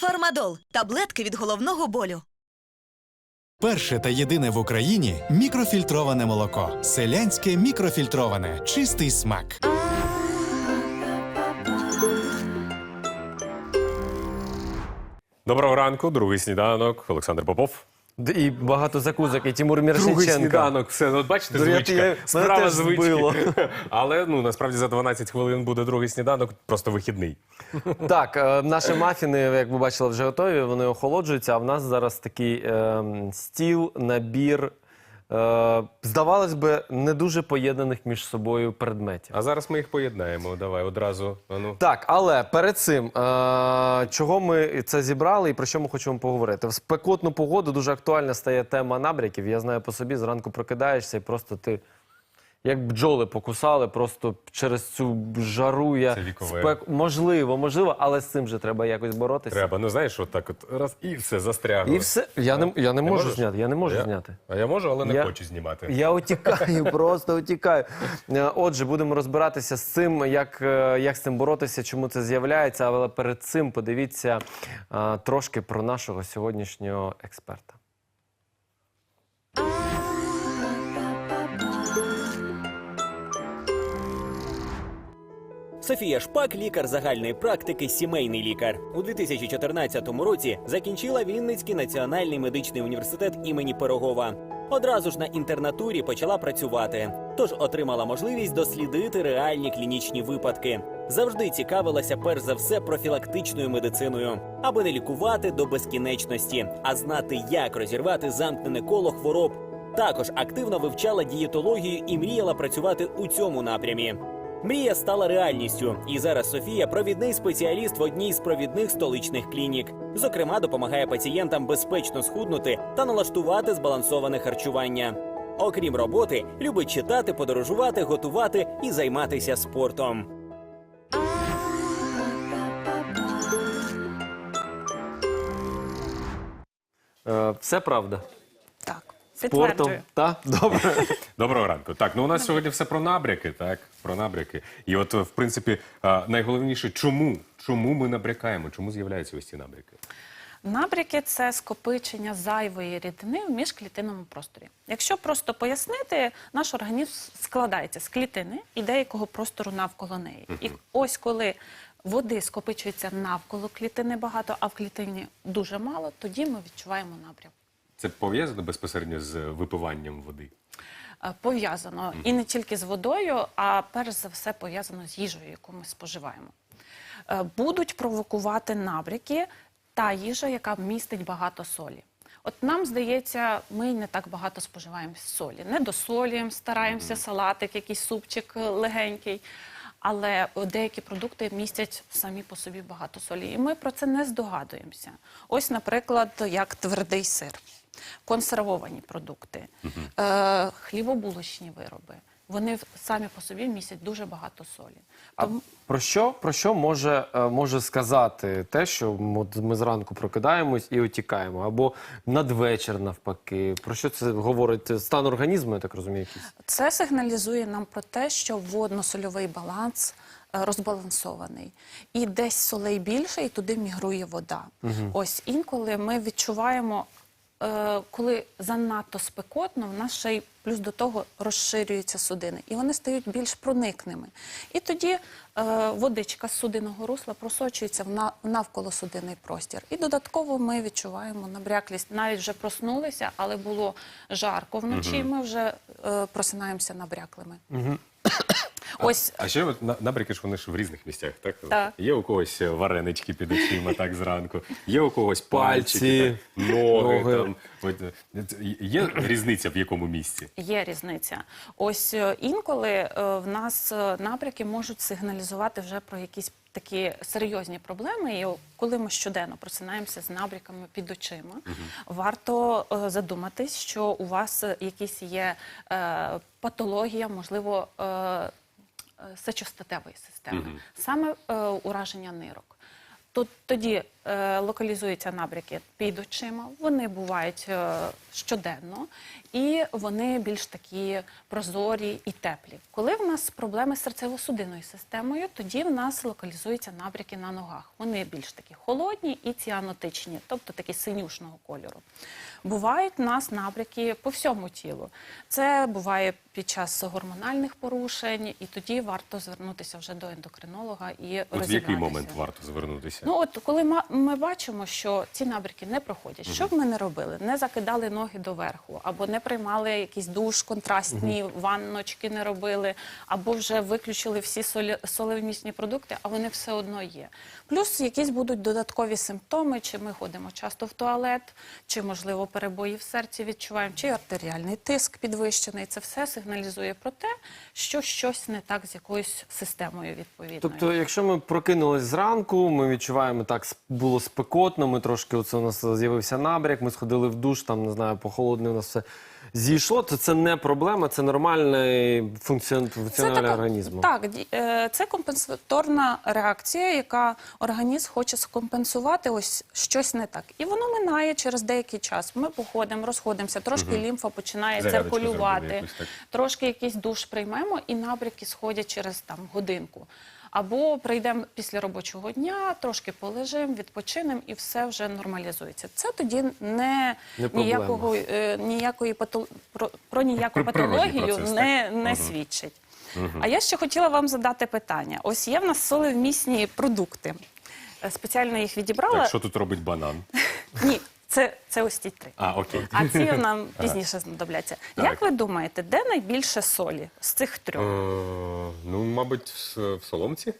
Фармадол таблетки від головного болю. Перше та єдине в Україні мікрофільтроване молоко. Селянське мікрофільтроване. Чистий смак. Доброго ранку, другий сніданок. Олександр Попов. Д- І багато закузок, і Тимур Другий Мірошниченко. сніданок. Все, ну, от бачите, звичка. я- мене Справа теж звички. збило. Але ну насправді за 12 хвилин буде другий сніданок, просто вихідний. Так, е, наші мафіни, як ви бачили, вже готові, вони охолоджуються, а в нас зараз такий е, стіл, набір, здавалось би, не дуже поєднаних між собою предметів. А зараз ми їх поєднаємо. Давай одразу. А ну. Так, але перед цим, е, чого ми це зібрали і про що ми хочемо поговорити? В спекотну погоду дуже актуальна стає тема набряків. Я знаю по собі, зранку прокидаєшся і просто ти. Як бджоли покусали, просто через цю жару я Це вікове. можливо, можливо, але з цим же треба якось боротися. Треба, ну знаєш, от так от раз і все застрягло. І все. Я не, я не можу можеш? зняти. Я не можу Я- зняти. А я можу, але не Я- хочу знімати. Я утікаю, просто утікаю. Е, Отже, будемо розбиратися з цим, як, е, як з цим боротися, чому це з'являється. Але перед цим подивіться е, трошки про нашого сьогоднішнього експерта. Софія Шпак, лікар загальної практики, сімейний лікар. У 2014 році закінчила Вінницький національний медичний університет імені Пирогова. Одразу ж на інтернатурі почала працювати, тож отримала можливість дослідити реальні клінічні випадки. Завжди цікавилася перш за все профілактичною медициною, аби не лікувати до безкінечності, а знати, як розірвати замкнене коло хвороб. Також активно вивчала дієтологію і мріяла працювати у цьому напрямі. Мрія стала реальністю, і зараз Софія провідний спеціаліст в одній з провідних столичних клінік. Зокрема, допомагає пацієнтам безпечно схуднути та налаштувати збалансоване харчування. Окрім роботи, любить читати, подорожувати, готувати і займатися спортом. Е, Все правда. Спортом. підтверджую. Та? Добре. Доброго ранку. Так, ну у нас сьогодні все про набряки, так? Про набряки. І от, в принципі, а, найголовніше, чому? Чому ми набрякаємо? Чому з'являються ось ці набряки? Набряки це скопичення зайвої рідини в міжклітинному просторі. Якщо просто пояснити, наш організм складається з клітини і деякого простору навколо неї. І ось коли води скопичується навколо клітини багато, а в клітині дуже мало, тоді ми відчуваємо набряк. Це пов'язано безпосередньо з випиванням води. Е, Пов'язано і не тільки з водою, а перш за все пов'язано з їжею, яку ми споживаємо. Е, Будуть провокувати набряки та їжа, яка містить багато солі. От нам здається, ми не так багато споживаємо солі. Не досолюємо, стараємося салатик, якийсь супчик легенький. Але деякі продукти містять самі по собі багато солі. І ми про це не здогадуємося. Ось, наприклад, як твердий сир, консервовані продукти, е, хлібобулочні вироби. Вони самі по собі містять дуже багато солі. А про що, про що може, е, може сказати те, що ми зранку прокидаємось і утікаємо? Або надвечір навпаки? Про що це говорить стан організму, я так розумію, якийсь? Це сигналізує нам про те, що водно-сольовий баланс е, розбалансований. І десь солей більше, і туди мігрує вода. Ось інколи ми відчуваємо, коли занадто спекотно, в нас ще й плюс до того розширюються судини, і вони стають більш проникними. І тоді е, водичка з судинного русла просочується в на- в навколосудинний простір. І додатково ми відчуваємо набряклість. Навіть вже проснулися, але було жарко вночі, ми вже е, просинаємося набряклими. Ось А ще от на- набряки ж вони ж в різних місцях, так? Так. Є у когось варенички під очима так зранку, є у когось Пальці, пальчики, так, ноги. ноги. Там. От, е, це- є різниця в якому місці? Є різниця. Ось е, інколи е, в нас е, набряки можуть сигналізувати вже про якісь такі серйозні проблеми. І коли ми щоденно просинаємося з набряками під очима, варто е, задуматись, що у вас якісь є е, патологія, можливо, е, е, сечостатевої системи, саме е, ураження нирок. Тут тоді локалізуються набряки під очима. Вони бувають е, щоденно і вони більш такі прозорі і теплі. Коли в нас проблеми з серцево-судинною системою, тоді в нас локалізуються набряки на ногах. Вони більш такі холодні і ціанотичні, тобто такі синюшного кольору. Бувають в нас набряки по всьому тілу. Це буває під час гормональних порушень, і тоді варто звернутися вже до ендокринолога і От в який момент варто звернутися? Ну от коли ми бачимо, що ці набряки не проходять, що б ми не робили? Не закидали ноги доверху, або не приймали якийсь душ, контрастні ванночки не робили, або вже виключили всі солевмісні продукти, а вони все одно є. Плюс якісь будуть додаткові симптоми, чи ми ходимо часто в туалет, чи можливо перебої в серці відчуваємо, чи артеріальний тиск підвищений. Це все сигналізує про те, що щось не так з якоюсь системою відповідною. Тобто, якщо ми прокинулись зранку, ми відчуваємо так, сп- було спекотно, ми трошки оце у нас з'явився набряк, ми сходили в душ, там не знаю, похолодне у нас все зійшло, то це не проблема, це нормальний функціон... функціональний організму. Так, е, це компенсаторна реакція, яка організм хоче скомпенсувати ось щось не так. І воно минає через деякий час. Ми походимо, розходимося, трошки лімфа починає Зарядочку зробили циркулювати, якусь, так. трошки якийсь душ приймемо, і набряки сходять через там годинку. Або прийдемо після робочого дня, трошки полежимо, відпочинемо і все вже нормалізується. Це тоді не, Не ніякого е, ніякої пато... про, про ніяку патологію не, не свідчить. А я ще хотіла вам задати питання. Ось є в нас солевмісні продукти. Е, Спеціально їх відібрала. Так, що тут робить банан? Ні, це, це ось ті три. А, окей. А ці нам пізніше знадобляться. Так. Як ви думаєте, де найбільше солі з цих трьох? Ну, мабуть, в соломці.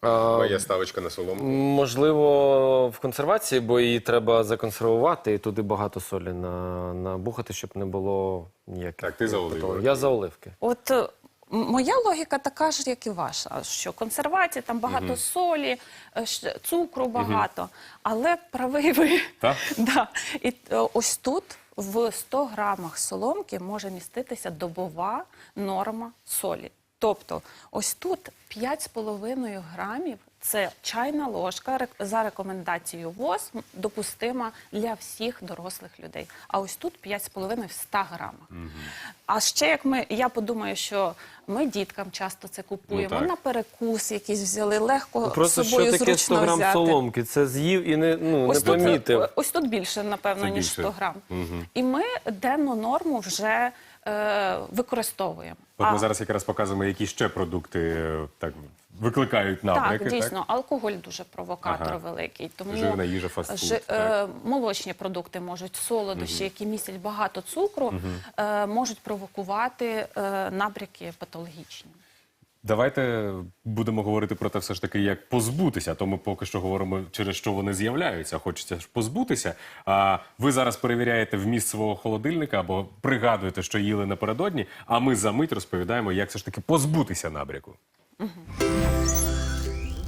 А, Моя ставочка на соломку. Можливо, в консервації, бо її треба законсервувати і туди багато солі на, набухати, щоб не було ніяких. Так, ти за оливки. Я за оливки. От е, моя логіка така ж, як і ваша, що консервація, там багато солі, е, цукру багато, але правий ви. Так? Да. І е, ось тут в 100 грамах соломки може міститися добова норма солі. Тобто, ось тут 5,5 грамів це чайна ложка за рекомендацією ВОЗ допустима для всіх дорослих людей. А ось тут 5,5 в 100 грамах. А ще як ми, я подумаю, що ми діткам часто це купуємо Ну, так. на перекус, якийсь взяли легко Просто з собою що таке 100 зручно грам взяти. соломки? Це з'їв і не, ну, не тут, помітив. е, ось тут більше, напевно, Це ніж більше. 100 грам. І ми денну норму вже е, використовуємо. От А- ми зараз якраз показуємо, які ще продукти е, так викликають набряки. так, дійсно, алкоголь дуже провокатор Ага. великий. Тому Жирна їжа, фастфуд, жи- е, молочні продукти можуть, солодощі, які містять багато цукру, е, можуть провокувати е, набряки патологічні. Давайте будемо говорити про те, все ж таки, як позбутися. То ми поки що говоримо, через що вони з'являються. Хочеться ж позбутися. А ви зараз перевіряєте вміст свого холодильника або пригадуєте, що їли напередодні. А ми за мить розповідаємо, як все ж таки позбутися набряку.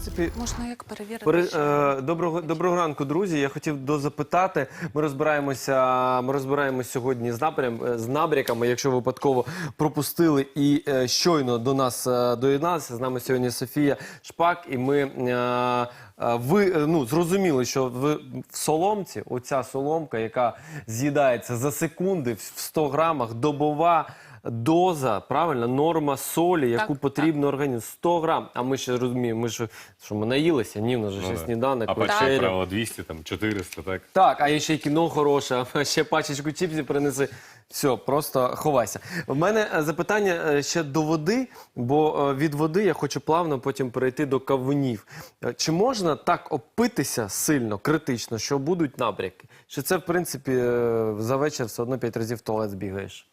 Принципі, Можна як перевірити? Пере- що- е, доброго доброго ранку, друзі. Я хотів дозапитати. Ми розбираємося. Ми розбираємося сьогодні з напрям е, з набряками. Якщо випадково пропустили і е, щойно до нас е, доєдналися. З нами сьогодні Софія Шпак, і ми. е, е, ви е, ну зрозуміли, що в, в соломці, оця соломка, яка з'їдається за секунди в 100 грамах, добова доза, правильно, норма солі, яку Так, потрібно організму 100 грам. А ми ще розуміємо, ми ж що ми наїлися, ні, в нас же ще Ну, сніданок, а пачка вечеря. правило 200, там 400, так? Так, а є ще й кіно хороше, а ще пачечку чіпсів принеси. Все, просто ховайся. У мене е, запитання е, ще до води, бо е, від води я хочу плавно потім перейти до кавунів. Е, Чи можна так опитися сильно, критично, що будуть набряки? Чи це, в принципі, е, за вечір все одно п'ять разів в туалет збігаєш?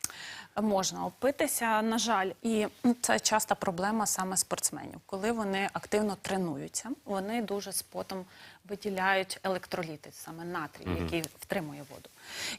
Можна опитися, на жаль, і це часто проблема саме спортсменів. Коли вони активно тренуються, вони дуже з потом виділяють електроліти, саме натрій, який втримує воду.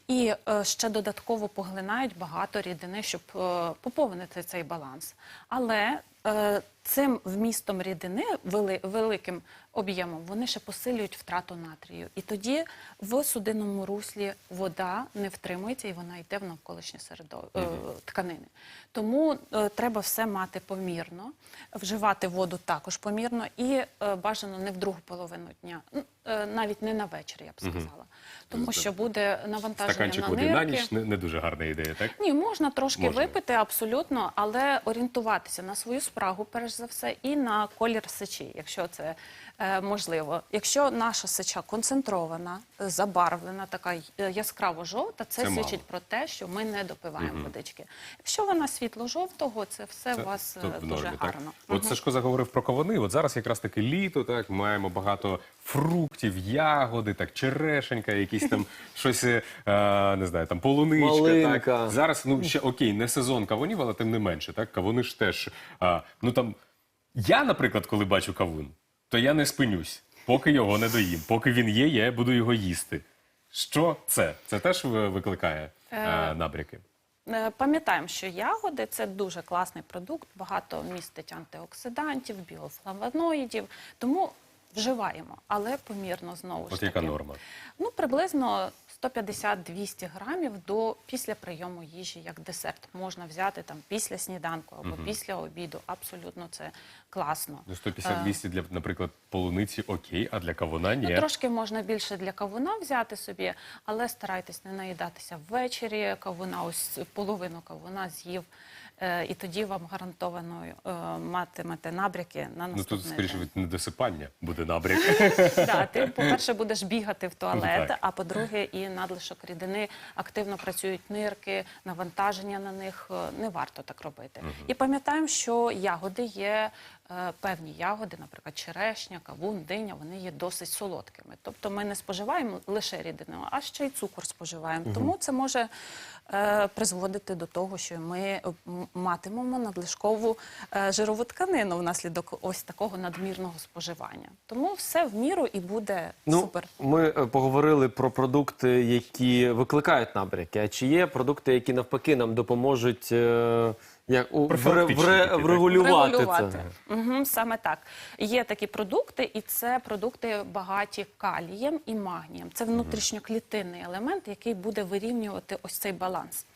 І е, ще додатково поглинають багато рідини, щоб е, поповнити цей баланс. Але е, цим вмістом рідини, вели, великим об'ємом, вони ще посилюють втрату натрію. І тоді в судинному руслі вода не втримується і вона йде в навколишнє середо... е, тканини. Тому е, треба все мати помірно, вживати воду також помірно і е, бажано не в другу половину дня, е, навіть не на вечір, я б сказала. Тому що буде навантаження Стаканчик на води на ніч не, не дуже гарна ідея, так? Ні, можна трошки Можна. випити абсолютно, але орієнтуватися на свою спрагу, перш за все, і на колір сечі, якщо це е, можливо. Якщо наша сеча концентрована, е, забарвлена, така е, яскраво жовта, це, Це мало. свідчить про те, що ми не допиваємо водички. Якщо вона світло-жовтого, це все у вас е, в дуже нормі, гарно. Так? От Сашко заговорив про кавуни. От зараз якраз таки літо, так маємо багато фруктів, ягоди, так черешенька, якісь там щось, е, не знаю, там полуничка. Малинка. Так. Зараз ну ще окей, не сезон кавунів, але тим не менше, так кавуни ж теж. Ну там я, наприклад, коли бачу кавун, то я не спинюсь, поки його не доїм. Поки він є, я буду його їсти. Що це? Це теж ви- викликає е, набряки. Е, Пам'ятаємо, що ягоди це дуже класний продукт, багато містить антиоксидантів, біофлавоноїдів, тому вживаємо, але помірно знову ж От таки. норма? Ну, приблизно 150-200 грамів до після прийому їжі, як десерт. Можна взяти там після сніданку або після обіду. Абсолютно це класно. Ну, 150-200 для, наприклад, полуниці окей, а для кавуна ні. Ну, трошки можна більше для кавуна взяти собі, але старайтесь не наїдатися ввечері. Кавуна, ось половину кавуна з'їв. Е, І тоді вам гарантовано е, матимете набряки на Ну тут скоріше від недосипання буде набряк. Да, ти, по-перше, будеш бігати в туалет, а по-друге, і надлишок рідини активно працюють нирки, навантаження на них е, не варто так робити. І пам'ятаємо, що ягоди є. Певні ягоди, наприклад, черешня, кавун, диня, вони є досить солодкими. Тобто ми не споживаємо лише рідину, а ще й цукор споживаємо. Тому це може призводити до того, що ми е, матимемо надлишкову е, жирову тканину внаслідок ось такого надмірного споживання. Тому все в міру і буде Ну, супер. ми е, поговорили про продукти, які викликають набряки. А чи є продукти, які навпаки нам допоможуть е, як, у, вре, вре, врегулювати це? Угу, саме так. Є такі продукти, і це продукти багаті калієм і магнієм. Це внутрішньоклітинний елемент, який буде вирівнювати ось цей баланс.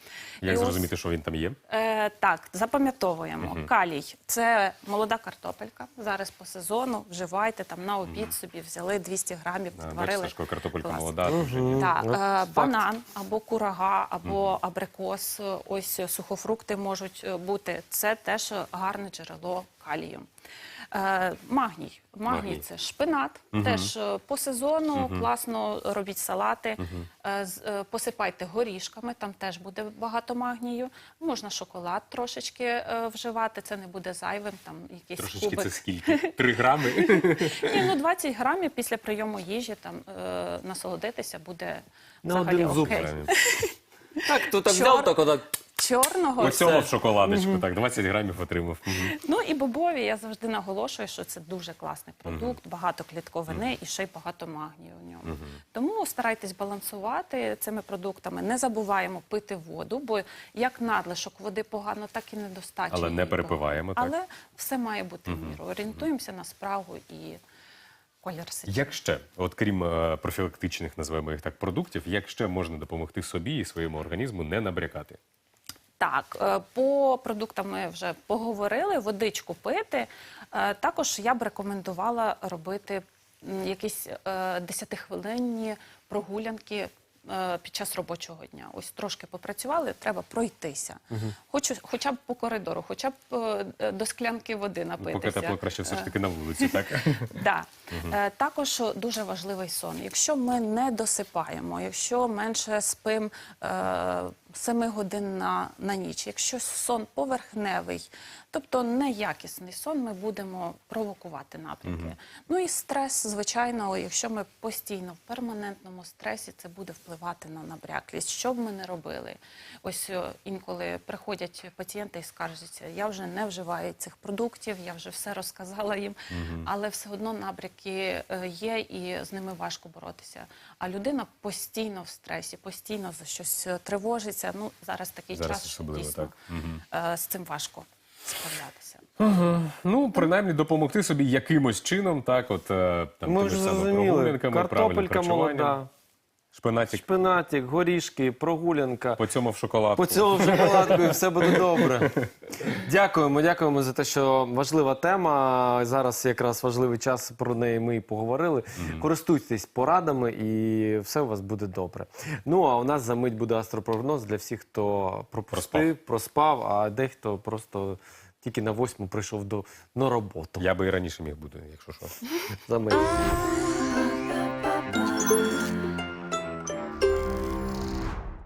Як І ось, зрозуміти, що він там є? Е, так, запам'ятовуємо. Калій це молода картопелька. Зараз по сезону вживайте там на обід собі взяли 200 грамів, А, Бачиш, відварили. Сашко, картопелька Клас. молода. дуже. Так, е, факт. банан або курага, або абрикос, е, ось сухофрукти можуть е, бути. Це теж гарне джерело калію. Е, магній. Магній Магній. це шпинат. Теж е, по сезону класно робіть салати, Е, з- е, посипайте горішками, там теж буде багато магнію. Можна шоколад трошечки е, вживати, це не буде зайвим. Там якийсь Трошечки кубик. це скільки? Три грами? Ні, ну 20 грамів після прийому їжі там е, насолодитися буде На взагалі один зуб. окей. Так, то так Чор- взяв, так отак. Чорного Ось цього в шоколадочку, так, 20 грамів отримав. Мгм. ну і бобові. Я завжди наголошую, що це дуже класний продукт, багато клітковини і ще й багато магнію в ньому. Тому старайтесь балансувати цими продуктами. Не забуваємо пити воду, бо як надлишок води погано, так і недостача. Але не її перепиваємо, так? Але все має бути в міру. Орієнтуємося на спрагу і колір. Як ще, от крім е, профілактичних, називаємо їх так, продуктів, як ще можна допомогти собі і своєму організму не набрякати? Так, е, по продуктам ми вже поговорили, водичку пити. Е, Також я б рекомендувала робити якісь е, 10-хвилинні прогулянки під час робочого дня. Ось трошки попрацювали, треба пройтися. Хочу, хоча б по коридору, хоча б до склянки води напитися. Поки тепло краще все ж таки на вулиці, так? Да. Також дуже важливий сон. Якщо ми не досипаємо, якщо менше спим 7 годин на, на ніч, якщо сон поверхневий, тобто неякісний сон, ми будемо провокувати напрямки. Ну і стрес, звичайно, якщо ми постійно в перманентному стресі, це буде впливати на набряклість. Що б ми не робили? Ось е, інколи приходять пацієнти і скаржаться, я вже не вживаю цих продуктів, я вже все розказала їм, але все одно набряки е, є і з ними важко боротися. А людина постійно в стресі, постійно за щось е, тривожиться. Ну зараз такий Зараз час, що особливо, дійсно так. е, з цим важко. справлятися. Ну, принаймні, допомогти собі якимось чином, так, от е, там Ми ж зрозуміли. Картопелька молода, шпинатик шпинатик, горішки, прогулянка. по цьому в шоколадку. По цьому шоколадку і все буде добре. Дякуємо, дякуємо за те, що важлива тема. Зараз якраз важливий час про неї ми і поговорили. Користуйтесь порадами і все у вас буде добре. Ну а у нас за мить буде астропрогноз для всіх, хто пропустив, проспав, а дехто просто тільки на восьму прийшов до на роботу. Я би і раніше міг бути, якщо що. За мить.